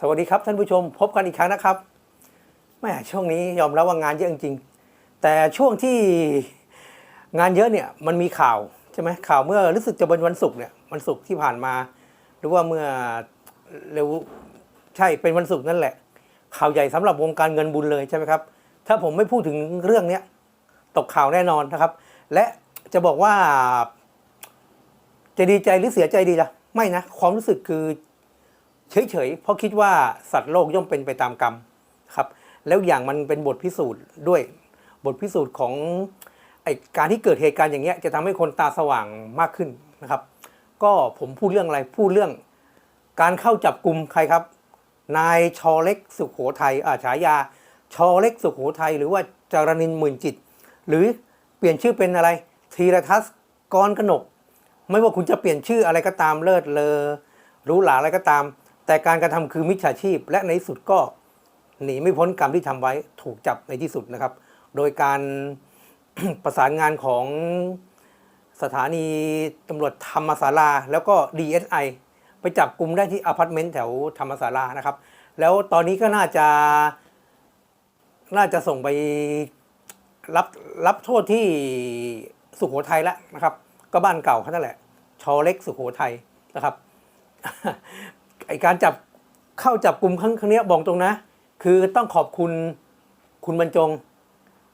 สวัสดีครับท่านผู้ชมพบกันอีกครั้งนะครับแม่ช่วงนี้ยอมรับว่างานเยอะจริงๆแต่ช่วงที่งานเยอะเนี่ยมันมีข่าวใช่ไหมข่าวเมื่อรู้สึกจะเป็นวันศุกร์เนี่ยวันศุกร์ที่ผ่านมา หรือว่าเมื่อเร็วใช่เป็นวันศุกร์นั่นแหละ ข่าวใหญ่สำหรับวงการเงินบุญเลยใช่ไหมครับ ถ้าผมไม่พูดถึงเรื่องเนี้ยตกข่าวแน่นอนนะครับ และจะบอกว่า จะดีใจหรือเสียใจดีล่ะไม่นะความรู้สึกคือ เฉยๆ เพราะคิดว่าสัตว์โลกย่อมเป็นไปตามกรรมครับแล้วอย่างมันเป็นบทพิสูจน์ด้วย บทพิสูจน์ของไอการที่เกิดเหตุการณ์อย่างเงี้ยจะทำให้คนตาสว่างมากขึ้นนะครับ ก็ผมพูดเรื่องอะไรพูดเรื่อง การเข้าจับกลุ่มใครครับ นายชอเล็กสุขโขทัยอาฉายา ชอเล็กสุขโขทัยหรือว่าจารณินหมื่นจิต หรือเปลี่ยนชื่อเป็นอะไร ธีรทัศกรกนก ไม่ว่าคุณจะเปลี่ยนชื่ออะไรก็ตามเลิศเลอรู้หลาอะไรก็ตาม แต่การกระทำคือมิจฉาชีพ และในที่สุดก็หนีไม่พ้นกรรมที่ทำไว้ถูกจับในที่สุดนะครับ โดยการประสานงานของสถานีตำรวจธรรมศาลา แล้วก็ DSI ไปจับกลุ่มได้ที่อพาร์ตเมนต์แถวธรรมศาลานะครับ แล้วตอนนี้ก็น่าจะน่าจะส่งไปรับรับโทษที่สุโขทัยแล้วนะครับ ก็บ้านเก่าเขานั่นแหละ ชอเล็กสุโขทัยนะครับ ไอการจับเข้าจับกลุ่มครั้งครั้งเนี้ยบอกตรงนะ คือต้องขอบคุณคุณบรรจง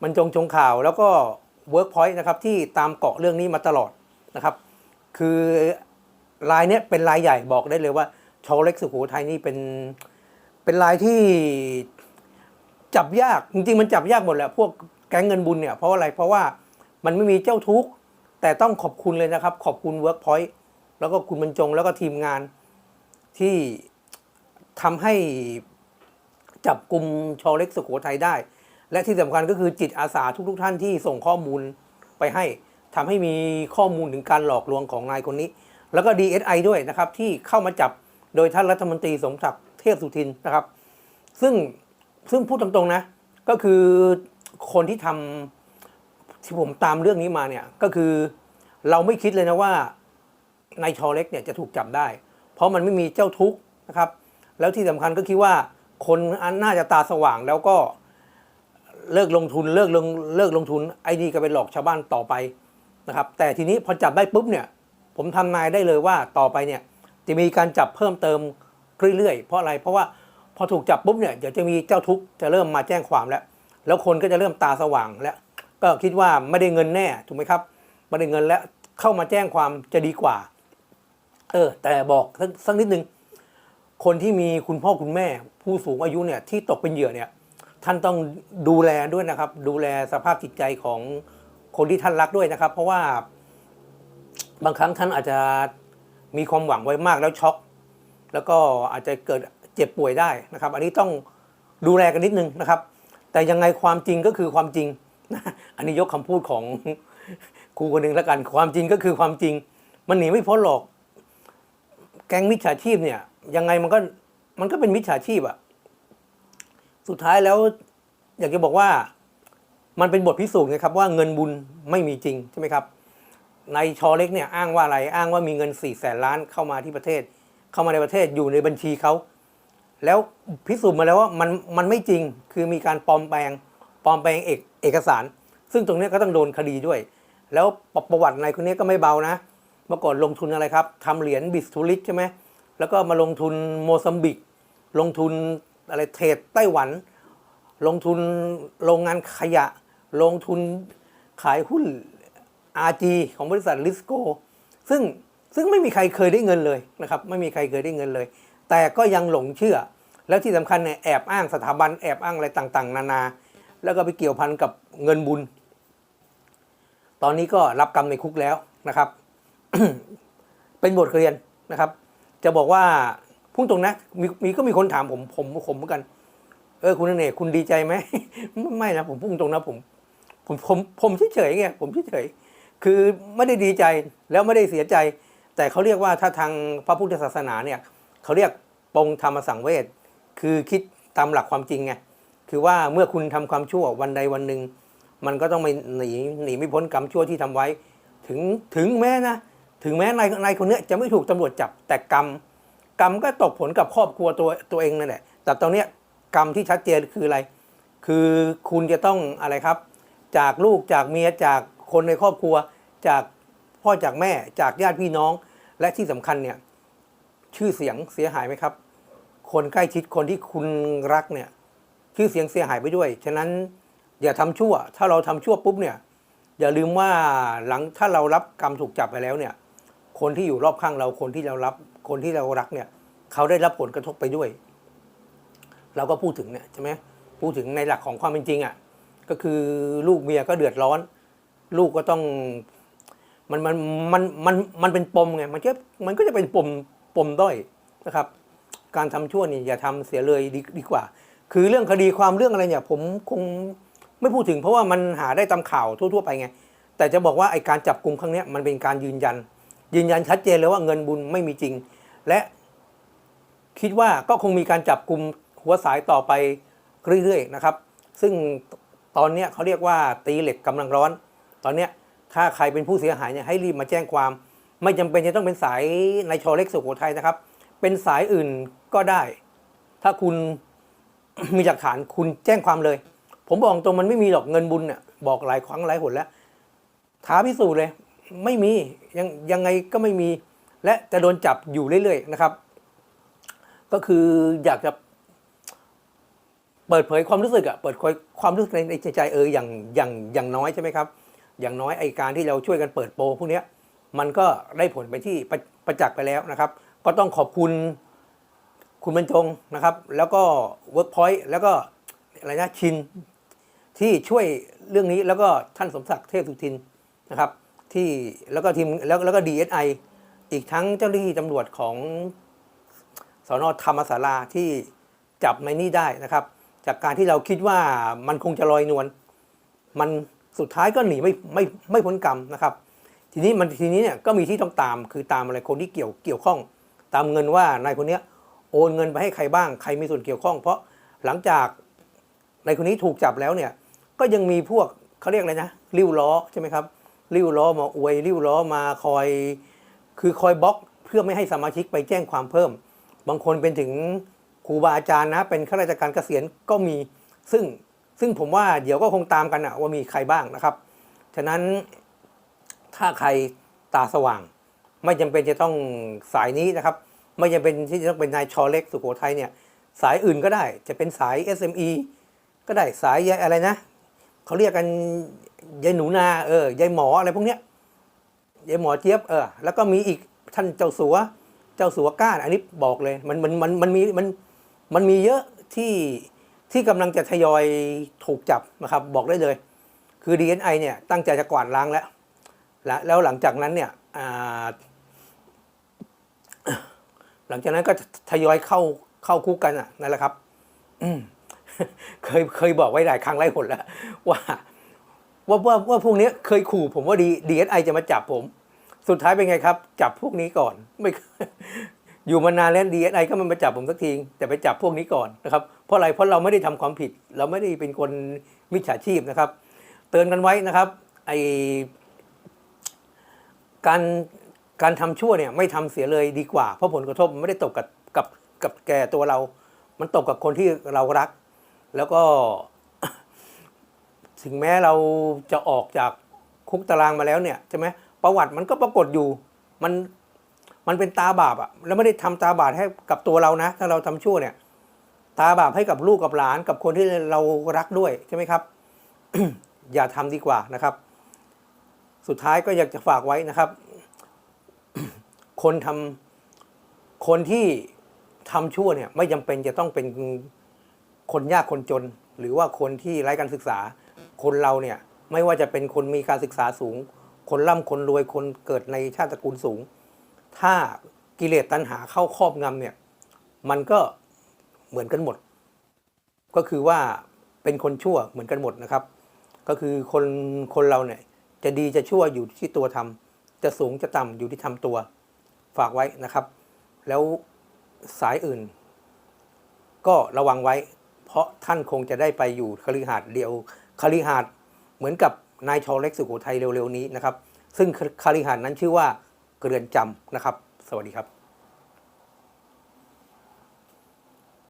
บรรจงชงข่าว แล้วก็ Workpoint นะครับที่ตามเกาะเรื่องนี้มาตลอดนะครับ คือลายเนี้ยเป็นลายใหญ่บอกได้เลยว่าชอเล็กสุโขทัยนี่เป็นเป็นลายที่จับยากจริงๆมันจับยากหมดแหละพวกแก๊งเงินบุญเนี่ยเพราะอะไรเพราะว่ามันไม่มีเจ้าทุกข์แต่ต้องขอบคุณเลยนะครับ ขอบคุณ Workpoint แล้วก็คุณบรรจงแล้วก็ทีมงาน ที่ทำให้จับกลุ่มชอเล็กสุโขทัยได้ และที่สำคัญก็คือจิตอาสาทุกๆทท่านที่ส่งข้อมูลไปให้ทำให้มีข้อมูลถึงการหลอกลวงของนายคนนี้ แล้วก็ DSI ด้วยนะครับ ที่เข้ามาจับโดยท่านรัฐมนตรีสมศักดิ์เทพสุทินนะครับ ซึ่งซึ่งพูดตรงๆนะ ก็คือคนที่ทำที่ผมตามเรื่องนี้มาเนี่ย ก็คือเราไม่คิดเลยนะว่านายชอเล็กเนี่ยจะถูกจับได้ ราะมันไม่มีเจ้าทุกข์นะครับ แล้วที่สำคัญก็คิดว่าคนนน่าจะตาสว่างแล้วก็เลิกลงทุนเลิกลงเลิกลงทุนไอ้นี่ก็ไปหลอกชาวบ้านต่อไปนะครับ แต่ทีนี้พอจับได้ปุ๊บเนี่ย ผมทำนายได้เลยว่าต่อไปเนี่ยจะมีการจับเพิ่มเติมเรื่อยๆ เพราะอะไรเพราะว่าพอถูกจับปุ๊บเนี่ยเดี๋ยวจะมีเจ้าทุกข์จะเริ่มมาแจ้งความแล้ว แล้วคนก็จะเริ่มตาสว่างแล้ว ก็คิดว่าไม่ได้เงินแน่ถูกไหมครับไม่ได้เงินแล้วเข้ามาแจ้งความจะดีกว่า เออ แต่บอกสักสักนิดนึง คนที่มีคุณพ่อคุณแม่ ผู้สูงอายุเนี่ยที่ตกเป็นเหยื่อเนี่ย ท่านต้องดูแลด้วยนะครับ ดูแลสภาพจิตใจของคนที่ท่านรักด้วยนะครับ เพราะว่าบางครั้งท่านอาจจะมีความหวังไว้มากแล้วช็อก แล้วก็อาจจะเกิดเจ็บป่วยได้นะครับ อันนี้ต้องดูแลกันนิดนึงนะครับ แต่ยังไงความจริงก็คือความจริงอันนี้ยกคำพูดของครูคนหนึ่งแล้วกัน ความจริงก็คือความจริง มันหนีไม่พ้นหรอก ก๊งมิจฉาชีพเนี่ย ยังไงมันก็มันก็เป็นมิจฉาชีพอะสุดท้ายแล้ว อยากจะบอกว่า มันเป็นบทพิสูจน์ไงครับว่าเงินบุญไม่มีจริงใช่ไหมครับในชอเล็กเนี่ยอ้างว่าอะไรอ้างว่ามีเงิน4ี่แสนล้านเข้ามาที่ประเทศ เข้ามาในประเทศอยู่ในบัญชีเขาแล้วพิสูจน์มาแล้วว่ามันมันไม่จริงคือมีการปลอมแปลงปลอมแปลงเอกเอกสาร ซึ่งตรงนี้ก็ต้องโดนคดีด้วย แล้วประประวัตินายคนนี้ก็ไม่เบานะเมื่อก่อนลงทุนอะไรครับทำเหรียญบิสทูลิสใช่ไหมแล้วก็มาลงทุนโมซัมบิก ลงทุนอะไรเทรดไต้หวัน ลงทุนโรงงานขยะ ลงทุนขายหุ้น RG ของบริษัทลิสโกซึ่งซึ่งไม่มีใครเคยได้เงินเลยนะครับ ไม่มีใครเคยได้เงินเลย แต่ก็ยังหลงเชื่อ แล้วที่สำคัญเนี่ยแอบอ้างสถาบันแอบอ้างอะไรต่าง ๆ นานา แล้วก็ไปเกี่ยวพันกับเงินบุญ ตอนนี้ก็รับกรรมในคุกแล้วนะครับ เป็นบทเรียนนะครับ จะบอกว่าพุ่งตรงนะมีมีก็มีคนถามผมผมผมเหมือนกัน เออคุณเนกคุณดีใจไหมไม่นะผมพุ่งตรงนะผมผมผมผมเฉยๆไงผมเฉยๆคือไม่ได้ดีใจแล้วไม่ได้เสียใจ แต่เขาเรียกว่าถ้าทางพระพุทธศาสนาเนี่ยเขาเรียกปงธรรมสังเวชคือคิดตามหลักความจริงไงคือว่าเมื่อคุณทำความชั่ววันใดวันหนึ่งมันก็ต้องไม่หนีหนีไม่พ้นกรรมชั่วที่ทำไว้ ถึงถึงแม้นะ ถึงแม้นายนายคนเนี้ยจะไม่ถูกตำรวจจับแต่กรรมกรรมก็ตกผลกับครอบครัวตัวตัวเองนั่นแหละแต่ตอนเนี้ยกรรมที่ชัดเจนคืออะไร คือคุณจะต้องอะไรครับ จากลูกจากเมียจากคนในครอบครัว จากพ่อจากแม่จากญาติพี่น้อง และที่สำคัญเนี่ยชื่อเสียงเสียหายไหมครับ คนใกล้ชิดคนที่คุณรักเนี่ยชื่อเสียงเสียหายไปด้วย ฉะนั้นอย่าทำชั่ว ถ้าเราทำชั่วปุ๊บเนี่ยอย่าลืมว่าหลังถ้าเรารับกรรมถูกจับไปแล้วเนี่ย คนที่อยู่รอบข้างเราคนที่เรารับคนที่เรารักเนี่ย เขาได้รับผลกระทบไปด้วย เราก็พูดถึงเนี่ยใช่ไหมพูดถึงในหลักของความเป็นจริงอะ่ะก็คือลูกเมียก็เดือดร้อน ลูกก็ต้องมันมันมันมันมันเป็นปมไงมันก็มันก็จะเป็นปมปมด้อยนะครับ การทำชั่วนี่อย่าทำเสียเลยดีดีกว่า คือเรื่องคดีความเรื่องอะไรเนี่ยผมคงไม่พูดถึงเพราะว่ามันหาได้ตามข่าวทั่ว ๆ ไปไง แต่จะบอกว่าไอการจับกลุ่มครั้งเนี้ยมันเป็นการยืนยัน ยืนยันชัดเจนเลยว่าเงินบุญไม่มีจริง และคิดว่าก็คงมีการจับกลุ่มหัวสายต่อไปเรื่อยๆนะครับ ซึ่งตอนนี้เขาเรียกว่าตีเหล็กกำลังร้อน ตอนนี้ถ้าใครเป็นผู้เสียหายเนี่ยให้รีบมาแจ้งความ ไม่จำเป็นจะต้องเป็นสายในชอเล็กสุโขทัยนะครับ เป็นสายอื่นก็ได้ ถ้าคุณมีหลักฐานคุณแจ้งความเลย ผมบอกตรงมันไม่มีหรอกเงินบุญเนี่ยบอกหลายครั้งหลายหนแล้วท้าพิสูจน์เลย ไม่มียังยังไงก็ไม่มี และจะโดนจับอยู่เรื่อยๆนะครับ ก็คืออยากจะเปิดเผยความรู้สึกอะเปิดเผยความรู้สึกในใจเอออย่างอย่างอย่างน้อยใช่ไหมครับ อย่างน้อยไอการที่เราช่วยกันเปิดโปงพวกนี้มันก็ได้ผลไปที่ประประจักษ์ไปแล้วนะครับ ก็ต้องขอบคุณคุณบรรจงนะครับ แล้วก็ Workpoint แล้วก็อะไรนะชินที่ช่วยเรื่องนี้แล้วก็ท่านสมศักดิ์เทพสุทินนะครับ ที่แล้วก็ทีมแล้วแล้วก็ DSI อีกทั้งเจ้าหน้าที่ตำรวจของสอนอธรรมศาลาที่จับในนี่ได้นะครับ จากการที่เราคิดว่ามันคงจะลอยนวลมันสุดท้ายก็หนีไม่ไม่ไม่พ้นกรรมนะครับ ทีนี้มันทีนี้เนี่ยก็มีที่ต้องตามคือตามอะไรคนที่เกี่ยวเกี่ยวข้อง ตามเงินว่านายคนนี้โอนเงินไปให้ใครบ้างใครมีส่วนเกี่ยวข้อง เพราะหลังจากนายคนนี้ถูกจับแล้วเนี่ยก็ยังมีพวกเขาเรียกอะไรนะริ้วล้อใช่ไหมครับ ริ้วล้อมาอวยริ้วล้อมาคอย คือคอยบล็อกเพื่อไม่ให้สมาชิกไปแจ้งความเพิ่ม บางคนเป็นถึงครูบาอาจารย์นะ เป็นข้าราชการเกษียณก็มีซึ่งซึ่งผมว่าเดี๋ยวก็คงตามกันนะว่ามีใครบ้างนะครับ ฉะนั้นถ้าใครตาสว่าง ไม่จำเป็นจะต้องสายนี้นะครับ ไม่จำเป็นที่จะต้องเป็นนายชอเล็กสุโขทัยเนี่ยสายอื่นก็ได้จะเป็นสาย SME ก็ได้สายอะไรนะ เขาเรียกกันยายหนูนาเออยายหมออะไรพวกเนี้ยยายหมอเจี๊ยบเออแล้วก็มีอีกท่านเจ้าสัว เจ้าสัวก้าน อันนี้บอกเลย มันมันมันมันมีมันมันมีเยอะที่ที่กำลังจะทยอยถูกจับนะครับบอกได้เลย คือ DNI เนี่ยตั้งใจจะกวาดล้างแล้วและแล้วหลังจากนั้นเนี่ยหลังจากนั้นก็ทยอยเข้าเข้าคุกกันอะนั่นแหละครับอื เคยเคยบอกไว้หลายครั้งหลายหนแล้วว่าว่าว่าว่าพวกนี้เคยขู่ผมว่าดีดีเอสไอจะมาจับผม สุดท้ายเป็นไงครับ จับพวกนี้ก่อนไม่อยู่มานานแล้วดีเอสไอก็มันมาจับผมสักทีแต่ไปจับพวกนี้ก่อนนะครับเพราะอะไรเพราะเราไม่ได้ทำความผิด เราไม่ได้เป็นคนมิจฉาชีพนะครับ เตือนกันไว้นะครับไอการการทำชั่วเนี่ยไม่ทำเสียเลยดีกว่า เพราะผลกระทบมันไม่ได้ตกกับกับกับแก่ตัวเรา มันตกกับคนที่เรารัก แล้วก็ ถึงแม้เราจะออกจากคุกตารางมาแล้วเนี่ยใช่ไหมประวัติมันก็ปรากฏอยู่ มันมันเป็นตาบาปอะแล้วไม่ได้ทำตาบาปให้กับตัวเรานะ ถ้าเราทำชั่วเนี่ย ตาบาปให้กับลูกกับหลานกับคนที่เรารักด้วยใช่ไหมครับ อย่าทำดีกว่านะครับ สุดท้ายก็อยากจะฝากไว้นะครับ คนทำคนที่ทำชั่วเนี่ย ไม่จำเป็นจะต้องเป็น คนยากคนจน หรือว่าคนที่ไร้การศึกษา คนเราเนี่ยไม่ว่าจะเป็นคนมีการศึกษาสูง คนร่ำคนรวยคนเกิดในชาติตระกูลสูง ถ้ากิเลสตัณหาเข้าครอบงำเนี่ยมันก็เหมือนกันหมด ก็คือว่าเป็นคนชั่วเหมือนกันหมดนะครับ ก็คือคนคนเราเนี่ยจะดีจะชั่วอยู่ที่ตัวทำจะสูงจะต่ำอยู่ที่ทำตัวฝากไว้นะครับ แล้วสายอื่น ก็ระวังไว้ เพราะท่านคงจะได้ไปอยู่คฤหาสน์เดียวคฤหาสน์เหมือนกับนายชอเล็กสุโขทัยเร็วๆนี้นะครับ ซึ่งคฤหาสน์นั้นชื่อว่าเกรือนจำนะครับ สวัสดีครับ